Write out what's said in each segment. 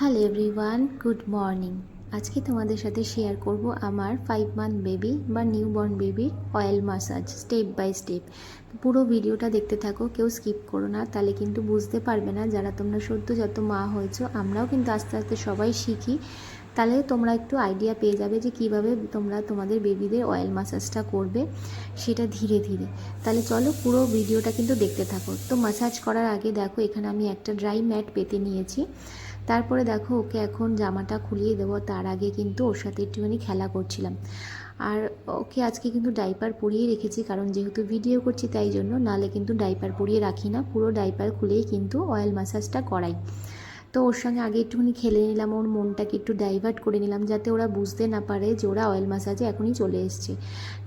Hello everyone good morning আজকে তোমাদের সাথে শেয়ার করব আমার ফাইভ মান্থ বেবি বা নিউ বর্ন বেবির oil massage step by step পুরো ভিডিওটা দেখতে থাকো, কেউ স্কিপ করো না, তাহলে কিন্তু বুঝতে পারবে না যারা তোমরা সদ্য যত মা হয়েছো, আমরাও কিন্তু আস্তে আস্তে সবাই শিখি। তাহলে তোমরা একটু আইডিয়া পেয়ে যাবে যে কীভাবে তোমরা তোমাদের বেবিদের অয়েল মাসাজটা করবে, সেটা ধীরে ধীরে। তাহলে চলো পুরো ভিডিওটা কিন্তু দেখতে থাকো। তো মাসাজ করার আগে দেখো, এখানে আমি একটা ড্রাই ম্যাট পেতে নিয়েছি। তারপরে দেখো, ওকে এখন জামাটা খুলিয়ে দেবো। তার আগে কিন্তু ওর সাথে একটুখানি খেলা করছিলাম। আর ওকে আজকে কিন্তু ডাইপার পরিয়ে রেখেছি, কারণ যেহেতু ভিডিও করছি তাই জন্য। নালে কিন্তু ডাইপার পরিয়ে রাখি না, পুরো ডাইপার খুলেই কিন্তু অয়েল ম্যাসাজটা করাই। তো ওর সঙ্গে আগে একটুখানি খেলে নিলাম, ওর মনটাকে একটু ডাইভার্ট করে নিলাম, যাতে ওরা বুঝতে না পারে যে ওরা অয়েল ম্যাসাজে এখনই চলে এসছে।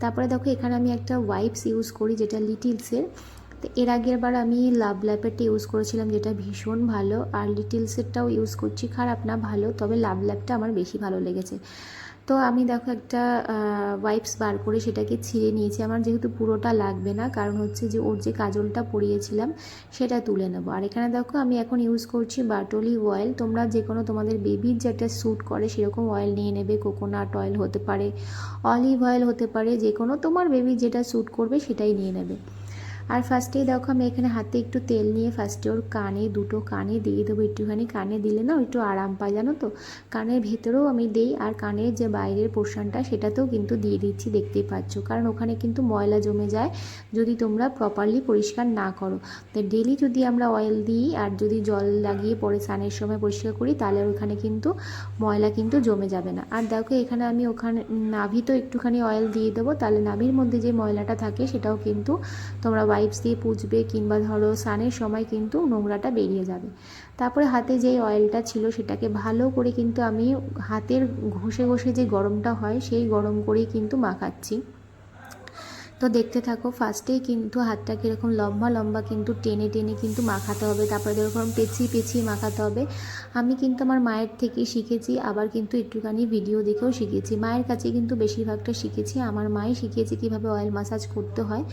তারপরে দেখো, এখানে আমি একটা ওয়াইপস ইউজ করি, যেটা লিটিলসের তো এর আগের বার আমি লাভ ল্যাপেরটা ইউজ করেছিলাম, যেটা ভীষণ ভালো। আর লিটিলসেরটাও ইউজ করছি, খারাপ না, ভালো, তবে লাভ ল্যাপটা আমার বেশি ভালো লেগেছে। তো আমি দেখো একটা ওয়াইপস বার করে সেটাকে ছিঁড়ে নিয়েছি। আমার যেহেতু পুরোটা লাগবে না, কারণ হচ্ছে যে ওর যে কাজলটা পরিয়েছিলাম, সেটা তুলে নেব। আর এখানে দেখো আমি এখন ইউজ করছি বাটলি অয়েল তোমরা যে কোনো তোমাদের বেবির যেটা স্যুট করে, সেরকম অয়েল নিয়ে নেবে। কোকোনাট অয়েল হতে পারে অলিভ অয়েল হতে পারে যে কোনো তোমার বেবি যেটা স্যুট করবে, সেটাই নিয়ে নেবে। আর ফার্স্টেই দেখো আমি এখানে হাতে একটু তেল নিয়ে ফার্স্টে ওর কানে, দুটো কানে দিয়ে দেবো একটুখানি। কানে দিলে না একটু আরাম পায়, জানো তো? কানের ভেতরেও আমি দিই আর কানের যে বাইরের পোর্শনটা সেটাতেও কিন্তু দিয়ে দিচ্ছি, দেখতেই পাচ্ছ। কারণ ওখানে কিন্তু ময়লা জমে যায়, যদি তোমরা প্রপারলি পরিষ্কার না করো। তো ডেলি যদি আমরা অয়েল দিই আর যদি জল লাগিয়ে পরে স্নানের সময় পরিষ্কার করি, তাহলে ওখানে কিন্তু ময়লা কিন্তু জমে যাবে না। আর দেখো এখানে আমি ওখানে নাভি তো একটুখানি অয়েল দিয়ে দেবো, তাহলে নাভির মধ্যে যে ময়লাটা থাকে, সেটাও কিন্তু তোমরা ওয়াইপস দিয়ে পুজবে কিংবা ধরো স্নানের সময় কিন্তু নোংরাটা বেরিয়ে যাবে। তারপরে হাতে যেই অয়েলটা ছিল সেটাকে ভালো করে কিন্তু আমি হাতের ঘষে ঘষে যে গরমটা হয় সেই গরম করেই কিন্তু মাখাচ্ছি। তো দেখতে থাকো ফার্স্টেই কিন্তু হাতটা কীরকম লম্বা লম্বা কিন্তু টেনে টেনে কিন্তু মাখাতে হবে। তারপরে এরকম পেঁচিয়ে পেঁচিয়ে মাখাতে হবে। আমি কিন্তু আমার মায়ের থেকে শিখেছি, আবার কিন্তু একটুখানি ভিডিও দেখেও শিখেছি। মায়ের কাছে কিন্তু বেশিরভাগটা শিখেছি, আমার মাই শিখিয়েছে কীভাবে অয়েল মাসাজ করতে হয়।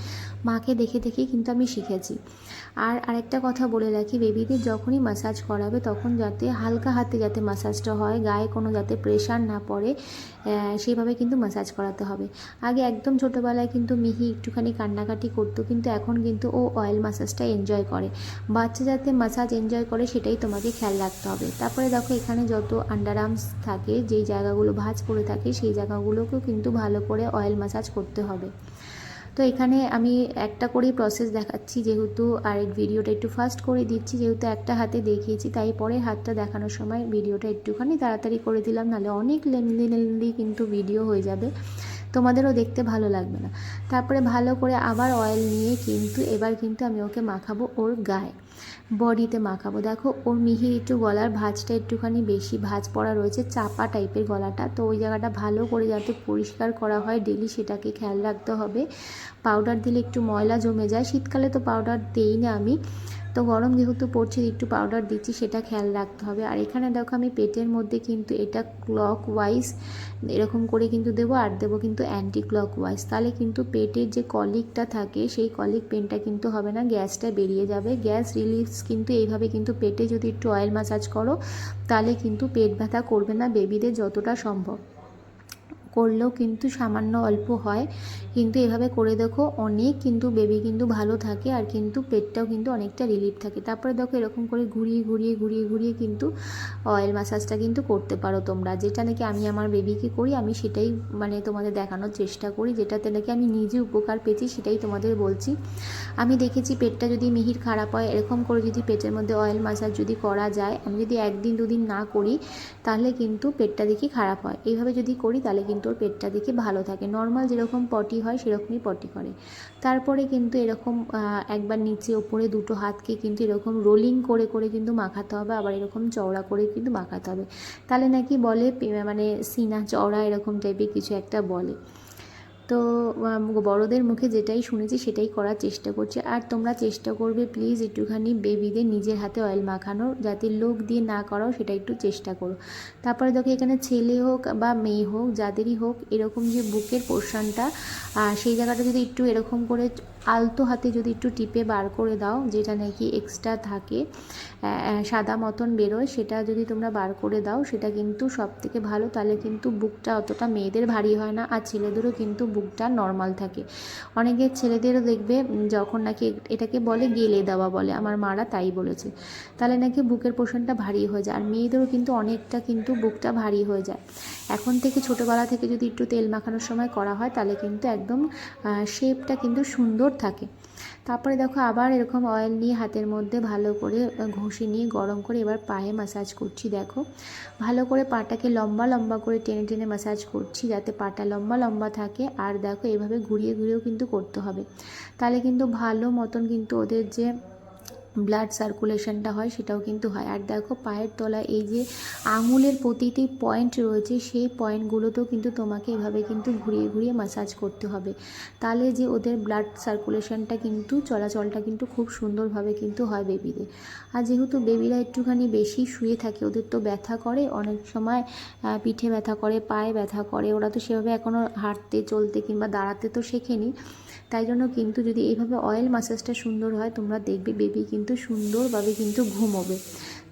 মাকে দেখে দেখে কিন্তু আমি শিখেছি। আর আরেকটা কথা বলে রাখি বেবিদের যখনই মাসাজ করাবে তখন যাতে হালকা হাতে যাতে মাসাজটা হয়, গায়ে কোনো যাতে প্রেশার না পড়ে সেইভাবে কিন্তু মাসাজ করাতে হবে। আগে একদম ছোটোবেলায় কিন্তু মিহি একটুখানি কান্নাকাটি করতো, কিন্তু এখন কিন্তু ও অয়েল মাসাজটা এনজয় করে। বাচ্চা যাতে মাসাজ এনজয় করে সেটাই তোমাকে খেয়াল রাখতে হবে। তারপরে দেখো, এখানে যত আন্ডার আর্মস থাকে, যেই জায়গাগুলো ভাঁজ পড়ে থাকে, সেই জায়গাগুলোকেও কিন্তু ভালো করে অয়েল মাসাজ করতে হবে। তো এখানে আমি একটা করেই প্রসেস দেখাচ্ছি, যেহেতু আর ভিডিওটা একটু ফাস্ট করে দিচ্ছি, যেহেতু একটা হাতে দেখিয়েছি, তাই পরে হাতটা দেখানোর সময় ভিডিওটা একটুখানি তাড়াতাড়ি করে দিলাম, নাহলে অনেক লেন্দি লেন্দি কিন্তু ভিডিও হয়ে যাবে। তোমাদেরও দেখতে ভালো লাগবে না। তারপরে ভালো করে আবার অয়েল নিয়ে কিন্তু এবার কিন্তু আমি ওকে মাখাবো ওর গায়ে। বডিতে মাখাবো। দেখো, ওর মিহির একটু গলার ভাঁজটা একটুখানি বেশি ভাঁজ পড়া রয়েছে, চাপা টাইপের গলাটা। তো ওই জায়গাটা ভালো করে যাতে পরিষ্কার করা হয় ডেলি সেটাকে খেয়াল রাখতে হবে। পাউডার দিলে একটু ময়লা জমে যায়। শীতকালে তো পাউডার দেই না আমি। তো গরম যেহেতু পড়ছে, একটু পাউডার দিচ্ছি, সেটা খেয়াল রাখতে হবে। আর এখানে দেখো আমি পেটের মধ্যে কিন্তু এটা ক্লক ওয়াইজ এরকম করে কিন্তু দেবো, আর দেবো কিন্তু অ্যান্টি ক্লক ওয়াইজ তাহলে কিন্তু পেটের যে কলিকটা থাকে, সেই কলিক পেনটা কিন্তু হবে না, গ্যাসটা বেরিয়ে যাবে। গ্যাস রিলিফস কিন্তু এইভাবে কিন্তু পেটে যদি একটু অয়েল মাসাজ করো, তাহলে কিন্তু পেট ব্যথা করবে না বেবিদের যতটা সম্ভব। করলেও কিন্তু সামান্য অল্প হয়। কিন্তু এভাবে করে দেখো অনেক কিন্তু বেবি কিন্তু ভালো থাকে আর কিন্তু পেটটাও কিন্তু অনেকটা রিলিফ থাকে। তারপরে দেখো এরকম করে ঘুরিয়ে ঘুরিয়ে ঘুরিয়ে ঘুরিয়ে কিন্তু অয়েল ম্যাসাজটা কিন্তু করতে পারো তোমরা। যেটা নাকি আমি আমার বেবিকে করি, আমি সেটাই মানে তোমাদের দেখানোর চেষ্টা করি। যেটাতে নাকি আমি নিজে উপকার পেয়েছি সেটাই তোমাদের বলছি। আমি দেখেছি পেটটা যদি মিহির খারাপ হয়, এরকম করে যদি পেটের মধ্যে অয়েল মাসাজ যদি করা যায়, আমি যদি একদিন দুদিন না করি, তাহলে কিন্তু পেটটা দেখি খারাপ হয়। এইভাবে যদি করি, তাহলে কিন্তু ওর পেটটা দেখে ভালো থাকে। নর্মাল যেরকম পটি হয়, সেরকমই পটি করে। তারপরে কিন্তু এরকম একবার নিচে ওপরে দুটো হাতকে কিন্তু এরকম রোলিং করে করে কিন্তু মাখাতে হবে। আবার এরকম চওড়া করে কিন্তু মাখাতে হবে। তাহলে নাকি বলে মানে সিনা চওড়া এরকম টাইপের কিছু একটা বলে। তো বড়দের মুখে যেটাই শুনেছি সেটাই করার চেষ্টা করছি। আর তোমরা চেষ্টা করবে প্লিজ একটুখানি বেবিদের নিজের হাতে অয়েল মাখানোর যাতে লোক দিয়ে না করাও সেটা একটু চেষ্টা করো। তারপরে দেখো এখানে ছেলে হোক বা মেয়ে হোক, যাদেরই হোক, এরকম যে বুকের পোর্শনটা সেই জায়গাটা যদি একটু এরকম করে আলতো হাতে যদি একটু টিপে বার করে দাও, যেটা নাকি এক্সট্রা থাকে সাদা মতন বেরোয়, সেটা যদি তোমরা বার করে দাও, সেটা কিন্তু সব থেকে ভালো। তাহলে কিন্তু বুকটা অতটা মেয়েদের ভারী হয় না, আর ছেলেদেরও কিন্তু বুকটা নর্মাল থাকে। অনেকের ছেলেদেরও দেখবে যখন নাকি এটাকে বলে গেলে দেওয়া বলে, আমার মারা তাই বলেছে। তাহলে নাকি বুকের পোষণটা ভারী হয়ে যায়। আর মেয়েদেরও কিন্তু অনেকটা কিন্তু বুকটা ভারী হয়ে যায়। এখন থেকে ছোটোবেলা থেকে যদি একটু তেল মাখানোর সময় করা হয়, তাহলে কিন্তু একদম শেপটা কিন্তু সুন্দর থাকে। তারপরে দেখো আবার এরকম অয়েল নিয়ে হাতের মধ্যে ভালো করে ঘষে নিয়ে গরম করে এবার পায়ে মাসাজ করছি, দেখো। ভালো করে পাটাকে লম্বা লম্বা করে টেনে টেনে মাসাজ করছি, যাতে পাটা লম্বা লম্বা থাকে আর দেখো এভাবে ঘুরিয়ে ঘুরিয়েও কিন্তু করতে হবে। তাহলে কিন্তু ভালো মতন কিন্তু ওদের যে ব্লাড সার্কুলেশনটা হয়, সেটাও কিন্তু হয়। আর দেখো পায়ের তলায় এই যে আঙুলের প্রতিটি পয়েন্ট রয়েছে, সেই পয়েন্টগুলোতেও কিন্তু তোমাকে এভাবে কিন্তু ঘুরিয়ে ঘুরিয়ে মাসাজ করতে হবে। তাহলে যে ওদের ব্লাড সার্কুলেশনটা কিন্তু, চলাচলটা কিন্তু খুব সুন্দরভাবে কিন্তু হয় বেবিদের আর যেহেতু বেবিরা একটুখানি বেশি শুয়ে থাকে, ওদের তো ব্যথা করে, অনেক সময় পিঠে ব্যথা করে, পায়ে ব্যথা করে, ওরা তো সেভাবে এখনও হাঁটতে, চলতে কিংবা দাঁড়াতে তো শেখেনি। তাই জন্য কিন্তু যদি এইভাবে অয়েল মাসাজটা সুন্দর হয়, তোমরা দেখবে বেবি কিন্তু সুন্দরভাবে কিন্তু ঘুমোবে।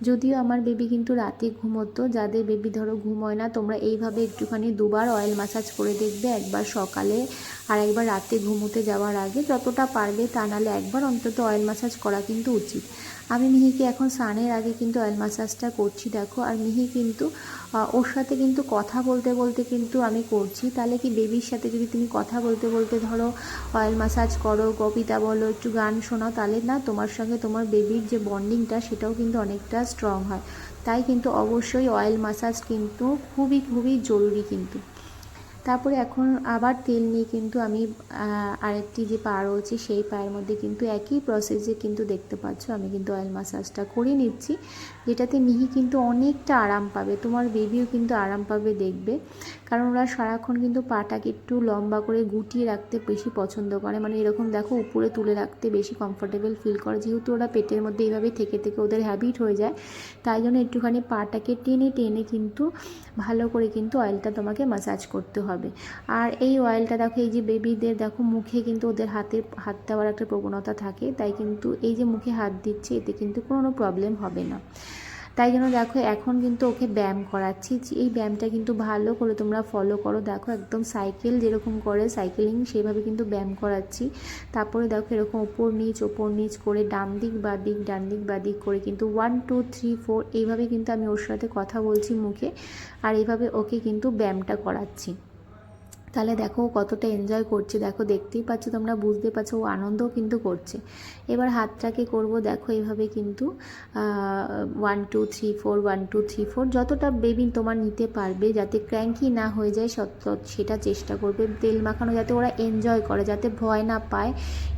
যদিও আমার বেবি কিন্তু রাতে ঘুমোতো, যাদের বেবি ধরো ঘুমোয় না, তোমরা এইভাবে একটুখানি দুবার অয়েল মাসাজ করে দেখবে, একবার সকালে আর একবার রাতে ঘুমোতে যাওয়ার আগে। যতটা পারবে তা নাহলে একবার অন্তত অয়েল মাসাজ করা কিন্তু উচিত। আমি মিহিকে এখন স্নানের আগে কিন্তু অয়েল মাসাজটা করছি, দেখো। আর মিহি কিন্তু ওর সাথে কিন্তু কথা বলতে বলতে কিন্তু আমি করছি। তাহলে কি বেবির সাথে যদি তুমি কথা বলতে বলতে ধরো অয়েল মাসাজ করো, কবিতা বলো, একটু গান শোনাও, তাহলে না তোমার সঙ্গে তোমার বেবির যে বন্ডিংটা সেটাও কিন্তু অনেকটা স্ট্রং হয়। তাই কিন্তু অবশ্যই অয়েল মাসাজ কিন্তু খুবই খুবই জরুরি কিন্তু। তারপরে এখন আবার তেল নিয়ে কিন্তু আমি আরেকটি যে পা রয়েছে সেই পায়ের মধ্যে কিন্তু একই প্রসেসে কিন্তু দেখতে পাচ্ছ, আমি কিন্তু অয়েল মাসাজটা করে নিচ্ছি, যেটাতে মিহি কিন্তু অনেকটা আরাম পাবে, তোমার বেবিও কিন্তু আরাম পাবে দেখবে, কারণ ওরা সারাক্ষণ কিন্তু পাটাকে একটু লম্বা করে গুটিয়ে রাখতে বেশি পছন্দ করে মানে এরকম দেখো উপরে তুলে রাখতে বেশি কমফোর্টেবল ফিল করে, যেহেতু ওরা পেটের মধ্যে এইভাবে থেকে থেকে ওদের হ্যাবিট হয়ে যায়, তাই জন্য একটুখানি পাটাকে টেনে টেনে কিন্তু ভালো করে কিন্তু অয়েলটা তোমাকে মাসাজ করতে হবে। আর এই অয়েলটা দেখো, এই যে বেবিদের দেখো, মুখে কিন্তু ওদের হাতে, হাত দেওয়ার একটা প্রবণতা থাকে। তাই কিন্তু এই যে মুখে হাত দিচ্ছে, এতে কিন্তু কোনো প্রবলেম হবে না। তাই জন্য দেখো, এখন কিন্তু ওকে ব্যায়াম করাচ্ছি। এই ব্যায়ামটা কিন্তু ভালো করে তোমরা ফলো করো। দেখো, একদম সাইকেল যেরকম করে সাইকেলিং সেভাবে কিন্তু ব্যায়াম করাচ্ছি। তারপরে দেখো, এরকম ওপর নিচ ওপর নিচ করে, ডান দিক, বা দিক, ডান দিক, বা দিক করে কিন্তু ওয়ান টু থ্রি ফোর এইভাবে কিন্তু আমি ওর সাথে কথা বলছি মুখে। আর এইভাবে ওকে কিন্তু ব্যায়ামটা করাচ্ছি। তাহলে দেখো কতটা এনজয় করছে। দেখো দেখতেই পাচ্ছ তোমরা, বুঝতে পারছ ও আনন্দও কিন্তু করছে। এবার হাতটাকে করব দেখো এইভাবে কিন্তু one two three four one two three four যতটা বেবি তোমার নিতে পারবে যাতে ক্র্যাঙ্কি না হয়ে যায় সেটা চেষ্টা করবে। তেল মাখানো যাতে ওরা এনজয় করে, যাতে ভয় না পায়,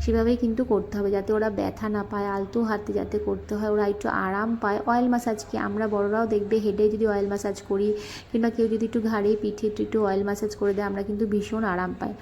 সেভাবেই কিন্তু করতে হবে, যাতে ওরা ব্যথা না পায়, আলতু হাতে যাতে করতে হয়, ওরা একটু আরাম পায়। অয়েল মাসাজ কি? আমরা বড়রাও দেখবে হেডে যদি অয়েল মাসাজ করি, কিংবা কেউ যদি একটু ঘাড়ে পিঠে একটু একটু অয়েল মাসাজ করে দেয়, আমরা কিন্তু ভীষণ আরাম পায়।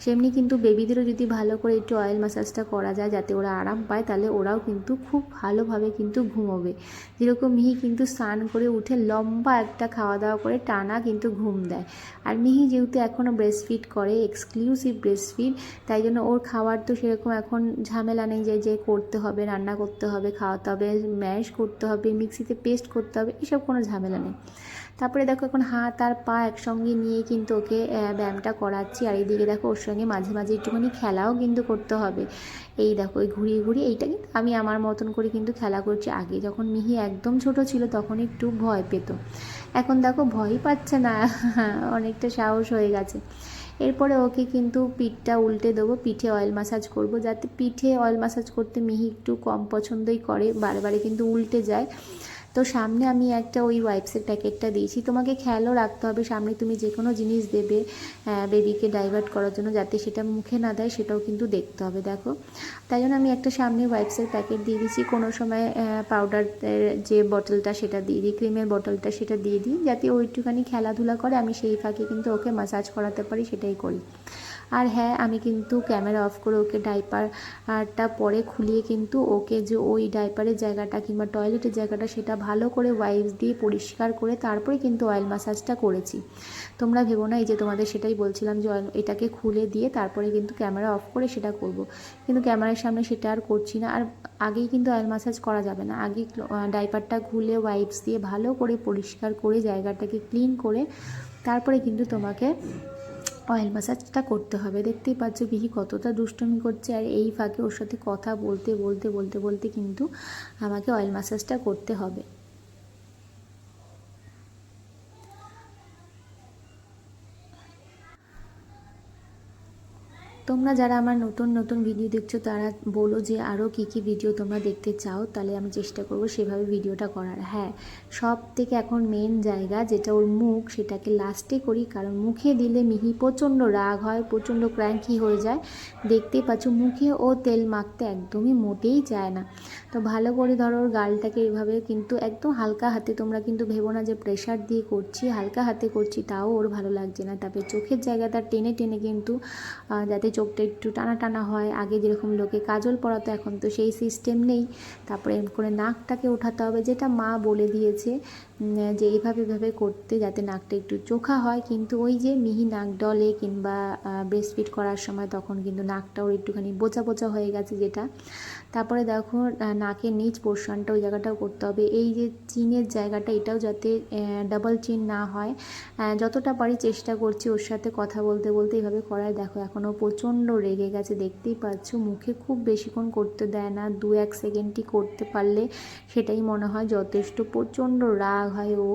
সেমনি কিন্তু বেবিদেরও যদি ভালো করে একটু অয়েল ম্যাসাজটা করা যায় যাতে ওরা আরাম পায়, তাহলে ওরাও কিন্তু খুব ভালোভাবে কিন্তু ঘুমোবে। যেরকম মিহি কিন্তু স্নান করে উঠে লম্বা একটা খাওয়া দাওয়া করে টানা কিন্তু ঘুম দেয়। আর মিহি যেহেতু এখনও ব্রেস্ট ফিড করে এক্সক্লুসিভ ব্রেস্ট ফিড তাই জন্য ওর খাওয়ার তো সেরকম এখন ঝামেলা নেই যে যে করতে হবে, রান্না করতে হবে, খাওয়াতে হবে ম্যাশ করতে হবে মিক্সিতে পেস্ট করতে হবে, এসব কোনো ঝামেলা নেই। তারপরে দেখো এখন হাত আর পা একসঙ্গে নিয়ে কিন্তু ওকে ব্যায়ামটা করাচ্ছি। আর এইদিকে দেখো ওর সঙ্গে মাঝে মাঝে একটুখানি খেলাও কিন্তু করতে হবে। এই দেখো, এই ঘুরিয়ে ঘুরিয়ে এইটা কিন্তু আমি আমার মতন করে কিন্তু খেলা করছি। আগে যখন মিহি একদম ছোট ছিল, তখন একটু ভয় পেত। এখন দেখো, ভয়ই পাচ্ছে না। অনেকটা সাহস হয়ে গেছে। এরপরে ওকে কিন্তু পিঠটা উল্টে দেবো, পিঠে অয়েল মাসাজ করব, যাতে পিঠে অয়েল মাসাজ করতে মিহি একটু কম পছন্দই করে। বারে বারে কিন্তু উল্টে যায়। তো সামনে আমি একটা ওই ওয়াইপসের প্যাকেটটা দিয়েছি। তোমাকে খেয়ালও রাখতে হবে, সামনে তুমি যে কোনো জিনিস দেবে বেবিকে ডাইভার্ট করার জন্য যাতে সেটা মুখে না দেয়, সেটাও কিন্তু দেখতে হবে, দেখো। তাই জন্য আমি একটা সামনে ওয়াইপসের প্যাকেট দিয়ে দিয়েছি। কোনো সময় পাউডার যে বটলটা সেটা দিয়ে দিই ক্রিমের বটলটা সেটা দিয়ে দিই, যাতে ও একটুখানি খেলাধুলা করে, আমি সেই ফাঁকে কিন্তু ওকে মাসাজ করাতে পারি, সেটাই করি। আর হ্যাঁ আমি কিন্তু ক্যামেরা অফ করে ওকে ডাইপারটা পরে খুলিয়ে কিন্তু ওকে যে ওই ডাইপারের জায়গাটা কিংবা টয়লেটের জায়গাটা সেটা ভালো করে ওয়াইপস দিয়ে পরিষ্কার করে তারপরে কিন্তু অয়েল মাসাজটা করেছি। তোমরা ভেবো না, এই যে তোমাদের সেটাই বলছিলাম যে অয়েল এটাকে খুলে দিয়ে তারপরে কিন্তু ক্যামেরা অফ করে সেটা করব। কিন্তু ক্যামেরার সামনে সেটা আর করছি না, আর আগেই কিন্তু অয়েল মাসাজ করা যাবে না। আগে ডাইপারটা খুলে ওয়াইপস দিয়ে ভালো করে পরিষ্কার করে জায়গাটাকে ক্লিন করে তারপরে কিন্তু তোমাকে অয়েল ম্যাসাজটা করতে হবে। দেখতেই পাচ্ছ বিহি কতটা দুষ্টমি করছে আর এই ফাঁকে ওর সাথে কথা বলতে বলতে বলতে বলতে কিন্তু আমাকে অয়েল ম্যাসাজটা করতে হবে। তোমরা যারা আমার নতুন নতুন ভিডিও দেখছ, তারা বলো যে আরও কী কী ভিডিও তোমরা দেখতে চাও, তাহলে আমি চেষ্টা করব সেভাবে ভিডিওটা করার। হ্যাঁ সব থেকে এখন মেন জায়গা যেটা ওর মুখ, সেটাকে লাস্টে করি, কারণ মুখে দিলে মিহি প্রচণ্ড রাগ হয়, প্রচণ্ড ক্র্যাঙ্কি হয়ে যায়। দেখতেই পাচ্ছ, মুখে ও তেল মাখতে একদমই মোটেই চায় না। তো ভালো করে ধরো ওর গালটাকে এভাবে কিন্তু একদম হালকা হাতে, তোমরা কিন্তু ভেবো না যে প্রেশার দিয়ে করছি, হালকা হাতে করছি, তাও ওর ভালো লাগছে না। তারপরে চোখের জায়গাটা টেনে টেনে কিন্তু যাতে চোখটা একটু টানা টানা হয়। আগে যেরকম লোকে কাজল পরাতো, এখন তো সেই সিস্টেম নেই। তারপরে করে নাকটাকে ওঠাতে হবে, যেটা মা বলে দিয়েছে। যে এইভাবে এভাবে করতে যাতে নাকটা একটু চোখা হয়, কিন্তু ওই যে মিহি নাক ডলে কিংবা ব্রেস্ট ফিট করার সময় তখন কিন্তু নাকটা ওর একটুখানি বোচা বোচা হয়ে গেছে যেটা। তারপরে দেখো নাকের নিচ পোর্শনটা ওই জায়গাটাও করতে হবে। এই যে চিনের জায়গাটা, এটাও যাতে ডাবল চিন না হয়। যতটা পারি চেষ্টা করছি ওর সাথে কথা বলতে বলতে এইভাবে করায়। দেখো এখনও প্রচণ্ড রেগে গেছে, দেখতেই পাচ্ছ। মুখে খুব বেশিক্ষণ করতে দেয় না দু এক সেকেন্ডটি করতে পারলে সেটাই মনে হয় যথেষ্ট। প্রচণ্ড রাগ হয় ও।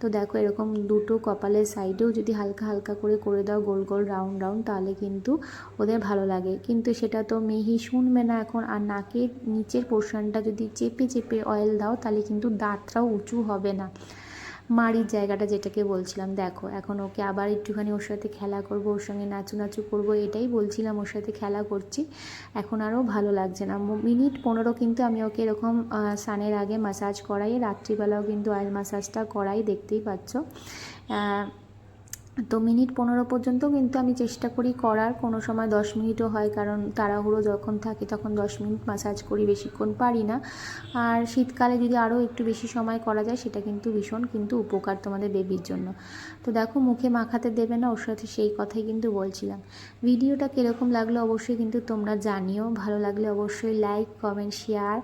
তো দেখো এরকম দুটো কপালের সাইডেও যদি হালকা হালকা করে করে দাও গোল গোল রাউন্ড রাউন্ড তাহলে কিন্তু ওদের ভালো লাগে। কিন্তু সেটা তো মেহি শুনবে না এখন। আর নাকের নিচের পোর্শনটা যদি চেপে চেপে অয়েল দাও, তাহলে কিন্তু দাঁতটাও উঁচু হবে না। মাড়ির জায়গাটা যেটাকে বলছিলাম, দেখো, এখন ওকে আবার একটুখানি ওর সাথে খেলা করব, ওর সঙ্গে নাচু নাচু করব, এটাই বলছিলাম, ওর সাথে খেলা করছি। এখন আরও ভালো লাগছে না। মিনিট পনেরো কিন্তু আমি ওকে এরকম সানের আগে মাসাজ করাই, রাত্রিবেলাও কিন্তু অয়েল মাসাজটা করাই, দেখতেই পাচ্ছ। তো মিনিট পনেরো পর্যন্ত কিন্তু আমি চেষ্টা করি করার। কোনো সময় দশ মিনিটও হয়, কারণ তাড়াহুড়ো যখন থাকে তখন দশ মিনিট মাসাজ করি, বেশিক্ষণ পারি না। আর শীতকালে যদি আরও একটু বেশি সময় করা যায়, সেটা কিন্তু ভীষণ কিন্তু উপকার তোমাদের বেবির জন্য। তো দেখো, মুখে মাখাতে দেবে না, ওর সাথে সেই কথাই কিন্তু বলছিলাম। ভিডিওটা কীরকম লাগল অবশ্যই কিন্তু তোমরা জানিও। ভালো লাগলে অবশ্যই লাইক কমেন্ট শেয়ার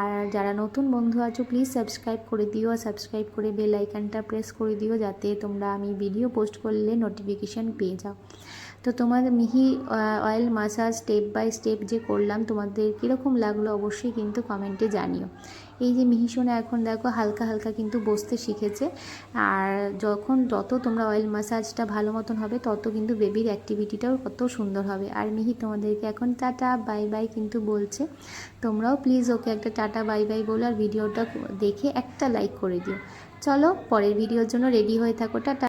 আর যারা নতুন বন্ধু আছো প্লিজ সাবস্ক্রাইব করে দিও। সাবস্ক্রাইব করে বেল আইকনটা প্রেস করে দিও, যাতে তোমরা আমি ভিডিও পোস্ট করলে নোটিফিকেশান পেয়ে যাও। তো তোমাদের Mihi oil massage step by step যে করলাম, তোমাদের কীরকম লাগল অবশ্যই কিন্তু কমেন্টে জানিও। এই যে মিহি সোনা এখন দেখো হালকা হালকা কিন্তু বসতে শিখেছে। আর যখন যত তোমরা অয়েল মাসাজটা ভালো মতন হবে, তত কিন্তু বেবির অ্যাক্টিভিটিটাও কত সুন্দর হবে। আর মিহি তোমাদেরকে এখন টাটা বাই বাই কিন্তু বলছে। তোমরাও প্লিজ ওকে একটা টাটা বাই বাই বলো আর ভিডিওটা দেখে একটা লাইক করে দিও। চলো পরের ভিডিওর জন্য রেডি হয়ে থাকো, টাটা।